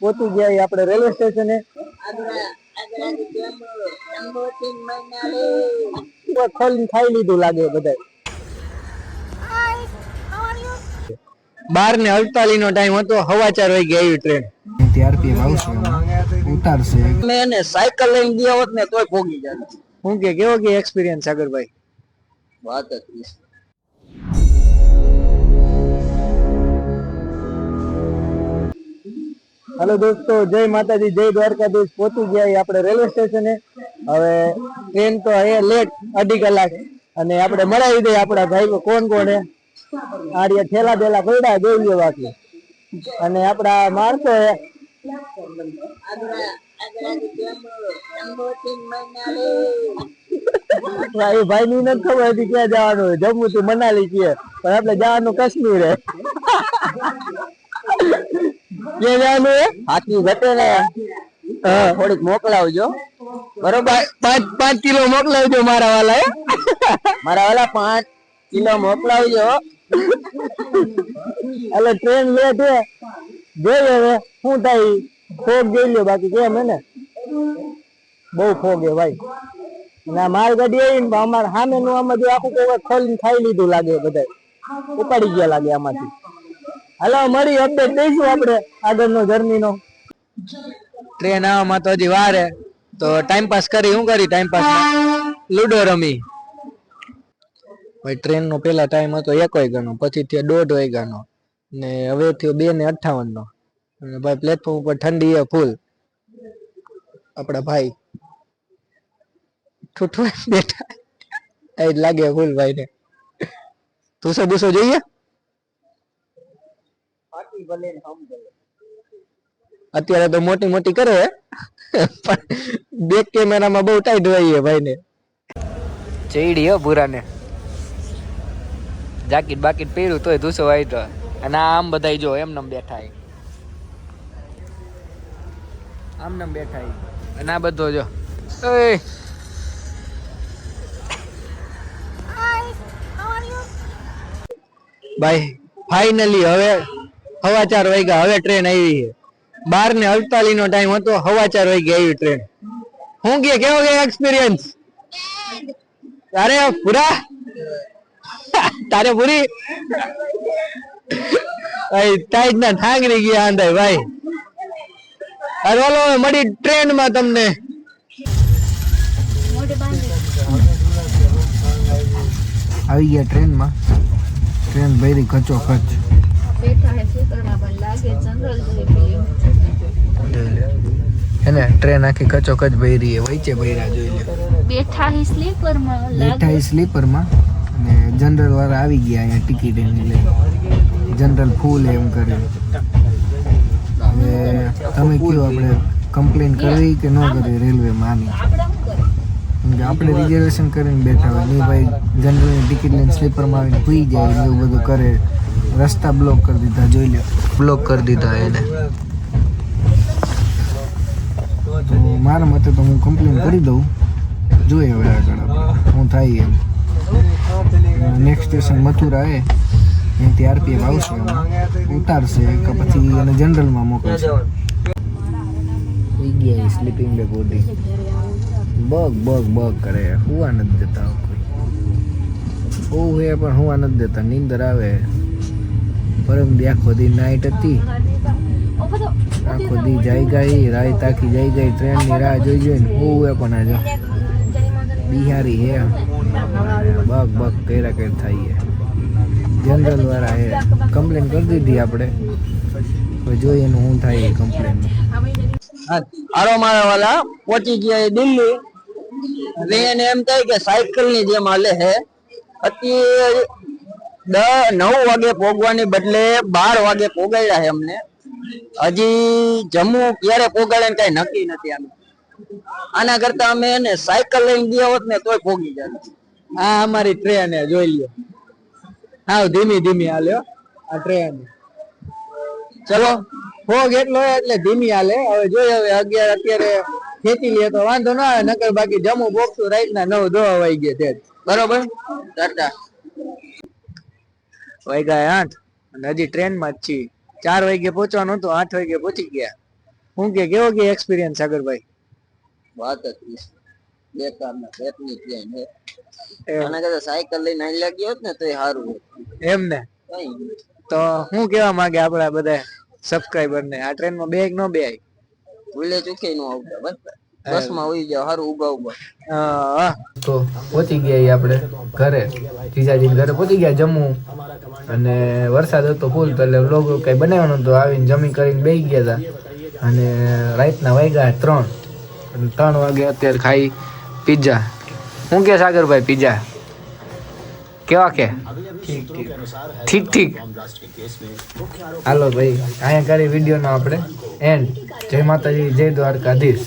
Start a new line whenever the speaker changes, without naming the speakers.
પહોંચી ગયા આપણે રેલવે સ્ટેશને. ખોલીને ખાઈ લીધું લાગે બધા બાર ને અડતાલીસ નો ટાઈમ હતો હવા ચાર વાગે આવી ટ્રેન
ત્યારથી આવશે ઉતારશે.
મેં એને સાયકલ લઈને ગયા હોત ને તોય ભોગી જાય હું કે કેવો કે એક્સપિરિયન્સ સાગરભાઈ? વાત જ હેલો દોસ્તો, જય માતાજી, જય દ્વારકાધીશ. પહોંચી ગયા આપણે રેલવે સ્ટેશને. હવે ટ્રેન તો હે લેટ અઢી કલાક. અને આપણે મળાવી દઈએ આપણા ભાઈ કોણ કોણ આર્ય ઠેલા ઠેલા ખોડા જોઈ લ્યો બાકી અને આપણા માણસો હે. ભાઈ ભાઈ ની નથી ખબર હતી ક્યાં જવાનું જમ્મુ થી મનાલી કે પણ આપણે જવાનું કાશ્મીર હે. ક્યાં જાનું હે? હાથી ઘટે ને થોડીક મોકલાવજો. બરોબર? પાંચ પાંચ કિલો મોકલાવજો મારા વાલા મારા વાલા પાંચ કિલો મોકલાવજો. એટલે ટ્રેન લેટ છે જોઈએ હવે શું થાય. ફોગ જોઈ લ્યો બાકી કેમ હે ને? બહુ ફોગ હે ભાઈ. ના માર ગાડી આવી ને અમારા સામેનું આમાં જો આખું કોઈ ખોલીને ખાઈ લીધું લાગે બધા ઉપાડી ગયા લાગે આમાંથી. હાલો મળી અપડેટ દઈશું આપણે આગળનો જર્નીનો. ટ્રેન આવવામાં તો હજી વાર. તો ટાઈમ પાસ કરી, શું કરી ટાઈમ પાસ લુડો રમી. ભાઈ ટ્રેન નો પેલા ટાઈમ હતો એક વાગ્યાનો, પછી થયો દોઢ વાગ્યાનો. ને હવે થયો બે ને અઠાવન અને ભાઈ પ્લેટફોર્મ ઉપર ઠંડી એ ફૂલ આપણા ભાઈ ઠૂઠવા બેઠા. એ જ લાગે ફૂલ ભાઈ ને ભૂસો જોઈએ? અત્યારે તો મોટી મોટી કરે પણ બેક કેમેરામાં બહુ ટાઈટ હોય ભાઈ ને ચેડી હો ભૂરાને. જાકીટ બાકીટ પહેર્યું તોય ધૂસો આવી તો. અને આ આમ બધા જો એમને બેઠા હે. બેઠા અને આ બધો જો. એ ભાઈ ફાઇનલી હવે હવા ચાર વાગ્યા હવે ટ્રેન આવી બાર ને અડતાલીસ નો ટાઈમ હતો હવા ચાર વાગ્યા આવી ટ્રેન હું કે, કેવો કે એક્સપિરિયન્સ તારે પૂરા? તારે પૂરી? ટાઈટ ના ઠાંગરી ગયા આંધાય ભાઈ. અરે ઓલો મળી ટ્રેનમાં તમને.
આવી ગયા ટ્રેનમાં ટ્રેન ભરી ખચો ખચ એને ટ્રેન આખી કચોક જ ભરી છે વચ્ચે ભર્યા જોઈ લે
બેઠા હે સ્લીપરમાં
બેઠા એ સ્લીપરમાં અને જનરલ વાળા આવી ગયા અહીંયા ટિકિટ એની લઈ જનરલ ફૂલ એમ કરે. હવે તમે કયો આપણે કમ્પ્લેન કરવી કે ન કરવી રેલવેમાં આની? કે આપણે રિઝર્વેશન કરીને બેઠા હોય નહીં ભાઈ જનરલની ટિકિટ લઈને સ્લીપરમાં આવીને ભૂઈ જાય એવું બધું કરે. રસ્તા બ્લોક કરી દીધા જોઈ લે બ્લોક કરી દીધા એને તો મારા મતે તો હું કમ્પ્લેન કરી દઉં. જોઈએ હવે આગળ હું થાય એમ. નેક્સ્ટ સ્ટેશન મથુરા એ અહીંથી આરપીએફ આવશે ઉતારશે કે પછી એને જનરલમાં મોકલશે. થઈ ગયા સ્લીપિંગ બેગ ઓડી બગ બગ બગ કરે. હુવા નથી દેતા કોઈ. બહુ હે પણ હુવા નથી દેતા. નીંદર આવે. પરમ દી આખો દી નાઈટ હતી. આખો દી જઈ ગઈ રાત આખી જઈ ગઈ ટ્રેનની રાહ જોઈ જોઈને હોવે પણ આજે બિહારી હે બગ બગ કેરા કેર થાય જનરલ વાળા હે. કમ્પ્લેન કરી દીધી આપણે. જોઈએ એનું શું થાય એ કમ્પ્લેન
હારો મારા વાલા, પહોંચી ગયા એ દિલ્હી. હવે એને એમ થાય કે સાયકલની જેમ હાલે હે. અત્યારે નવ વાગે પોગવાની બદલે બાર વાગે પોગાડ્યા છે અમને. હજી જમ્મુ ક્યારે પોગાડે કઈ નક્કી નથી આમ આના કરતા અમે એને સાયકલ લઈને ગયા હોત ને તોય પોગી જાય આ અમારી ટ્રેન, જોઈ લ્યો. હા ધીમી ધીમી હાલ્યો આ ટ્રેન. ચલો, ફોગ એટલો એટલે ધીમી હાલે. હવે જોઈએ, હવે અગિયાર, અત્યારે ખેતી લઈએ તો વાંધો ના આવે, નકર બાકી જમુ બોક્સું રાઈટ ના નવ દો વાઈ ગયા તે બરોબર? ટાટા વાગ્યા આઠ, અને હજી ટ્રેનમાં જ છીએ. ચાર વાગે પહોંચવાનું હતું આઠ વાગે પહોંચી ગયા.
હું કે કેવો કે એક્સપિરિયન્સ સાગરભાઈ?
વાત જ બેકારના પેટની ટ્રેન
એમ.
આના સાયકલ લઈને આવી લાગ્યો હોત ને એ સારું હોત.
એમ ને. તો હું કેવા માંગે આપણા બધા સબસ્ક્રાઇબર ને? આ ટ્રેનમાં બે ન બે?
ભૂલે ચૂકે નું આવતા બસ. બસમાં હોઈ જાવ સારું ઊભા ઊભા
તો પહોંચી ગયા આપણે ઘરે. જીજાજી ઘરે પહોંચી ગયા જમ્મુ અને વરસાદ હતો ફૂલ તો એટલે લોકો કઈ બનાવ્યો નતો આવીને જમી કરીને બેસી ગયા હતા અને રાતના વાગ્યા ત્રણ. અને ત્રણ વાગે અત્યારે ખાઈ પીઝા હું કે સાગરભાઈ પીઝા કેવા કે? ઠીક ઠીક. હાલો ભાઈ અહીંયા કરી વિડીયોનો આપણે. એન્ડ જય માતાજી જય દ્વારકાધીશ.